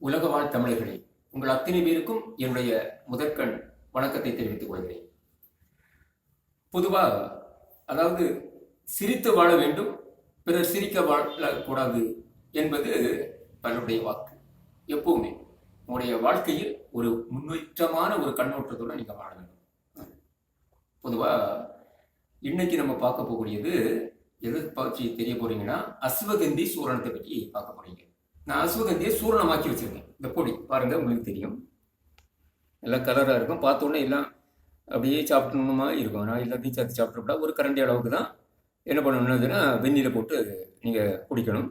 உலக வாழ் தமிழர்களே உங்கள் அத்தனை பேருக்கும் என்னுடைய முதற்கண் வணக்கத்தை தெரிவித்துக் கொள்கிறேன். பொதுவாக அதாவது சிரித்து வாழ வேண்டும் பிறர் சிரிக்க வாழக்கூடாது என்பது பலருடைய வாக்கு. எப்பவுமே உங்களுடைய வாழ்க்கையில் ஒரு முன்னேற்றமான ஒரு கண்ணோட்டத்துடன் நீங்கள் வாழ வேண்டும். பொதுவாக இன்னைக்கு நம்ம பார்க்க போகக்கூடியது எதை பற்றி தெரிய போறீங்கன்னா அஸ்வகந்தி சூரணத்தை பற்றி பார்க்க போறீங்க. நான் அஸ்வகந்தியை சூரணமாக்கி வச்சிருக்கேன். இந்த பொடி பாருங்க உங்களுக்கு தெரியும். எல்லாம் கலராக இருக்கும். பார்த்தோன்னே எல்லாம் அப்படியே சாப்பிடணுமா இருக்கும். நான் எல்லாத்தையும் சேர்த்து சாப்பிட்றப்பட ஒரு கரண்டி அளவுக்கு தான் என்ன பண்ணணும்னா வெந்நீரை போட்டு நீங்கள் குடிக்கணும்.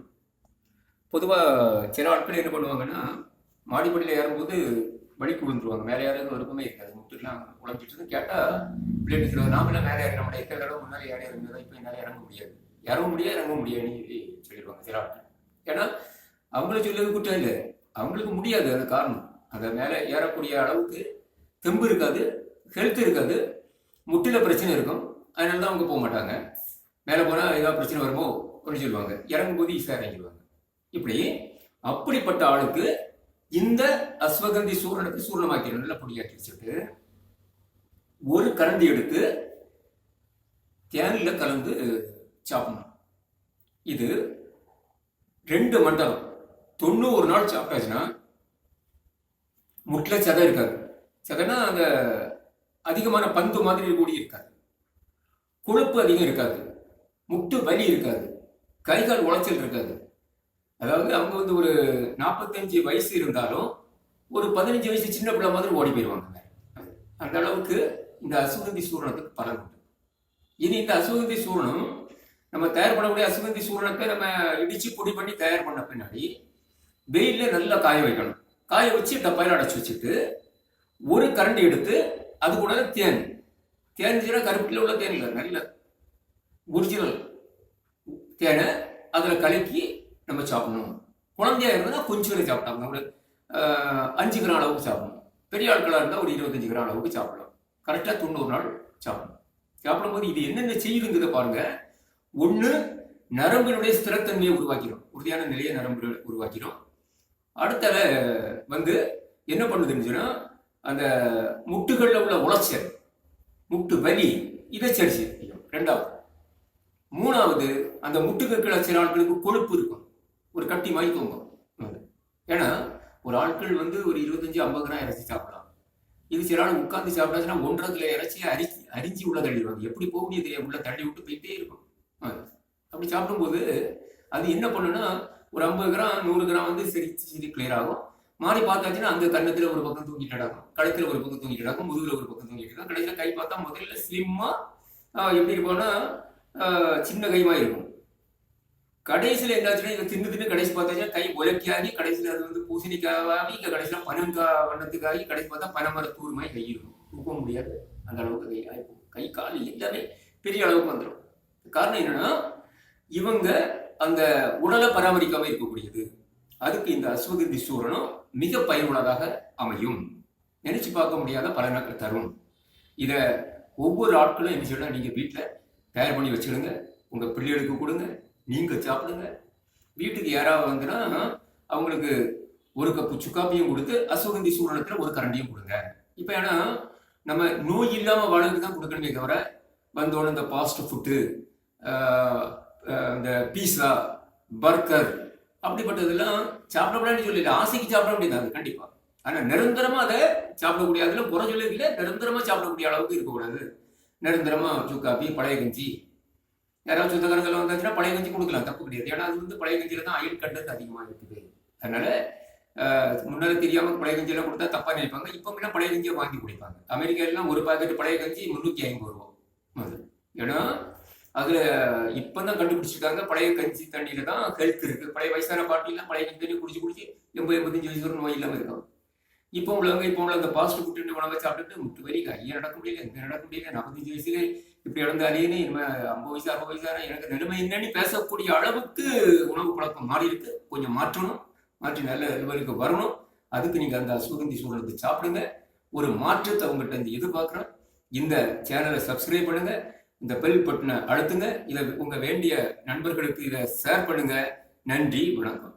பொதுவாக சில ஆட்கள் என்ன பண்ணுவாங்கன்னா மாடிப்படியில் ஏறும்போது வழிக்கு விழுந்துருவாங்க மேலே ஏறது விருப்பமே இருக்காது முட்டுலாம் உழைச்சிட்டு கேட்டால் பிள்ளைங்க சொல்லுவாங்க நாமெல்லாம் மேலே இறங்க நம்ம எத்தனை தடவை முன்னாடி ஏற இருந்ததா இப்போ என்னால் இறங்க முடியாது. இறங்க முடியாது இறங்க முடியாதுன்னு சொல்லிடுவாங்க சில ஆட்கள். ஏன்னா அவங்கள சொல்லுறது குற்றம் இல்லை. அவங்களுக்கு முடியாது அது காரணம். அந்த மேலே ஏறக்கூடிய அளவுக்கு தெம்பு இருக்காது ஹெல்த் இருக்காது முட்டில பிரச்சனை இருக்கும். அதனால தான் அவங்க போக மாட்டாங்க. மேலே போனால் ஏதாவது பிரச்சனை வருமோ அப்படின்னு சொல்லுவாங்க. இறங்கும்போது ஈஸியாக இறங்கிடுவாங்க. இப்படி அப்படிப்பட்ட ஆளுக்கு இந்த அஸ்வகந்தி சூரணத்தை சூரணமாக்கி நல்லா பொடியாக்கி வச்சுட்டு ஒரு கரண்டி எடுத்து தேனில் கலந்து சாப்பிடணும். இது ரெண்டு மண்டலம் தொண்ணூறு நாள் சாப்பிட்டாச்சுன்னா முட்டில் சதை இருக்காது. சதைனா அந்த அதிகமான பந்து மாதிரி கூடி இருக்காது. கொழுப்பு அதிகம் இருக்காது. முட்டு வலி இருக்காது. கை கால் உளைச்சல் இருக்காது. அதாவது அவங்க வந்து ஒரு நாற்பத்தஞ்சு வயசு இருந்தாலும் ஒரு பதினஞ்சு வயசு சின்ன பிள்ளை மாதிரி ஓடி போயிடுவாங்க. அந்த அளவுக்கு இந்த அசுகந்தி சூரணத்துக்கு பலன் உண்டு. இனி இந்த அசுகந்தி சூரணம் நம்ம தயார் பண்ணக்கூடிய அசுகந்தி சூரணத்தை நம்ம இடிச்சு பொடி பண்ணி தயார் பண்ண பின்னாடி வெயிலே நல்லா காய வைக்கணும். காய வச்சு டப்பாயில் அடைச்சி வச்சுட்டு ஒரு கரண்டி எடுத்து அது கூட தேன். தேன் சீரா கருப்பில் உள்ள தேன் இல்லை நல்ல ஒரிஜினல் தேனை அதில் கலக்கி நம்ம சாப்பிடணும். குழந்தையா இருந்தால் கொஞ்சம் சாப்பிட்டாங்க ஒரு அஞ்சு கிராம் அளவுக்கு சாப்பிடணும். பெரிய ஆட்களாக இருந்தால் ஒரு இருபத்தஞ்சு கிராம் அளவுக்கு சாப்பிடலாம். கரெக்டாக தொண்ணூறு நாள் சாப்பிடணும். சாப்பிடும்போது இது என்னென்ன செய்யுதுங்கிறத பாருங்க. ஒன்று நரம்பினுடைய ஸ்திரத்தன்மையை உருவாக்கிடும். உறுதியான நிலையை நரம்பு உருவாக்கிடும். அடுத்தல வந்து என்ன பண்ணுதுன்னு சொன்னா அந்த முட்டுகளில் உள்ள உளைச்சல் முட்டு வலி இதை சரி செய்யும். ரெண்டாவது. மூணாவது அந்த முட்டுக்கு சில ஆட்களுக்கு கொழுப்பு இருக்கும். ஒரு கட்டி மாதிரி தூங்கும். ஏன்னா ஒரு ஆட்கள் வந்து ஒரு இருபத்தஞ்சு ஐம்பது கிராம் இறைச்சி சாப்பிடலாம். இது சில ஆள் உட்காந்து சாப்பிட்டாச்சுன்னா ஒன்றரை கிலோ இறைச்சி அரிசி அரிஞ்சு உள்ள தள்ளிடுவாங்க எப்படி போக முடியாது உள்ள தள்ளி விட்டு போயிட்டே இருக்கும். அப்படி சாப்பிடும்போது அது என்ன பண்ணுன்னா ஒரு ஐம்பது கிராம் நூறு கிராம் வந்து சரி சரி கிளியர் ஆகும். மாறி பார்த்தாச்சுன்னா அந்த கன்னத்துல ஒரு பக்கம் தூங்கிட்டு நடக்கும் கழுத்துல ஒரு பக்கம் தூங்கிட்டு நடக்கும் முதுகுல ஒரு பக்கம் தூங்கிட்டு இருக்கும் கடைசியில் கை பார்த்தா முதல்ல ஸ்லிம்மா எப்படி இருப்போம்னா சின்ன கைமா இருக்கும். கடைசியில் என்னாச்சுன்னா இதை தின்னு தின்னு கடைசி பார்த்தாச்சுன்னா கை உலக்கியாகி கடைசியில் அது வந்து பூசணிக்காவாகி இங்கே கடைசியில் பனங்கா வண்ணத்துக்காகி கடைசி பார்த்தா பனைமரத்தூர் மாதிரி கை இருக்கும். தூக்க முடியாது. அந்த அளவுக்கு கை ஆகிப்போம் கை கால் எல்லாமே பெரிய அளவுக்கு வந்துடும் காரணம் என்னன்னா இவங்க அந்த உடலை பராமரிக்காம இருக்கக்கூடியது. அதுக்கு இந்த அஸ்வகிருதி சூரனும் மிக பயனுள்ளதாக அமையும். நினைச்சு பார்க்க முடியாத பலனை தரும். இத ஒவ்வொரு ஆட்களும் என்ன செய்யணும் நீங்க வீட்டுல தயார் பண்ணி வச்சுடுங்க. உங்க பிள்ளைகளுக்கு கொடுங்க. நீங்க சாப்பிடுங்க. வீட்டுக்கு யாராவது வந்துன்னா அவங்களுக்கு ஒரு கப்பு சுக்காப்பியும் கொடுத்து அசுகந்தி சூரணத்துல ஒரு கரண்டியும் கொடுங்க. இப்ப ஏன்னா நம்ம நோய் இல்லாம வாழ்க்கை தான் கொடுக்கணுமே தவிர வந்தோடனே இந்த ஃபாஸ்ட் ஃபுட்டு இந்த பீஸா பர்கர் அப்படிப்பட்டதெல்லாம் சாப்பிடக்கூடாதுன்னு சொல்லல ஆசைக்கு சாப்பிட முடியாது கண்டிப்பா. ஆனா நிரந்தரமா அதை சாப்பிடக்கூடிய அதுல புற இல்லை. நிரந்தரமா சாப்பிடக்கூடிய அளவுக்கு இருக்கக்கூடாது. நிரந்தரமா சுக்காப்பி பழைய கஞ்சி. யாராவது சொந்தக்காரங்க வந்தாச்சுன்னா பழைய கஞ்சி கொடுக்கலாம். தப்பு கிடையாது. ஏன்னா அது வந்து பழைய கஞ்சியில தான் அயல் கண்டது அதிகமா இருக்குது. அதனால முன்னாடி தெரியாமல் தெரியாம பழைய கஞ்சியெல்லாம் கொடுத்தா தப்பா நினைப்பாங்க. இப்போ பழைய கஞ்சியை வாங்கி குடிப்பாங்க. அமெரிக்கா எல்லாம் ஒரு பாக்கெட் பழைய கஞ்சி முன்னூத்தி ஐம்பது ரூபா. ஏன்னா அதுல இப்பதான் கண்டுபிடிச்சிருக்காங்க. பழைய கஞ்சி தண்ணியில தான் ஹெல்த் இருக்கு. பழைய வயசான பாட்டிலாம் பழைய கஞ்சி தண்ணி குடிச்சு குடிச்சு எண்பது எண்பத்தஞ்சு வயசு நோய் இல்லாம இருக்கும் இப்போ உள்ளவங்க இப்போ உள்ள அந்த பாஸ்ட் ஃபுட்டு உணவை சாப்பிட்டுட்டு முட்டு வரி கையை நடக்க முடியல எங்க நடக்க முடியல நாற்பத்தஞ்சு வயசுல இப்படி இழந்தாலேன்னு நம்ம ஐம்பது வயசு அறுபது வயசான எனக்கு நிலைமை என்னன்னு பேசக்கூடிய அளவுக்கு உணவு பழக்கம் மாறி இருக்கு. கொஞ்சம் மாற்றணும். மாற்றி நல்ல லெவலுக்கு வரணும். அதுக்கு நீங்க அந்த சுகந்தி சூழலுக்கு சாப்பிடுங்க. ஒரு மாற்றத்தை அவங்ககிட்ட இருந்து எதிர்பார்க்குறோம் இந்த சேனலை சப்ஸ்கிரைப் பண்ணுங்க. இந்த பெல் பட்டனை அழுத்துங்க. இதை உங்க வேண்டிய நண்பர்களுக்கு இதை ஷேர் பண்ணுங்க. நன்றி வணக்கம்.